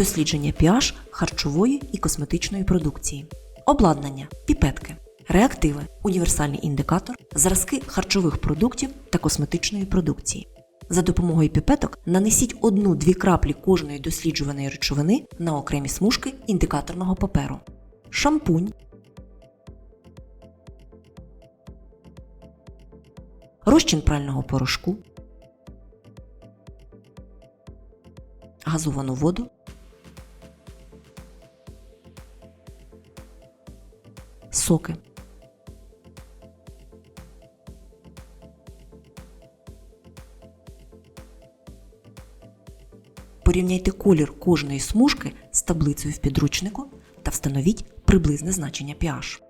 дослідження pH харчової і косметичної продукції, обладнання, піпетки, реактиви, універсальний індикатор, зразки харчових продуктів та косметичної продукції. За допомогою піпеток нанесіть одну-дві краплі кожної досліджуваної речовини на окремі смужки індикаторного паперу. Шампунь, розчин прального порошку, газовану воду, соки. Порівняйте колір кожної смужки з таблицею в підручнику та встановіть приблизне значення pH.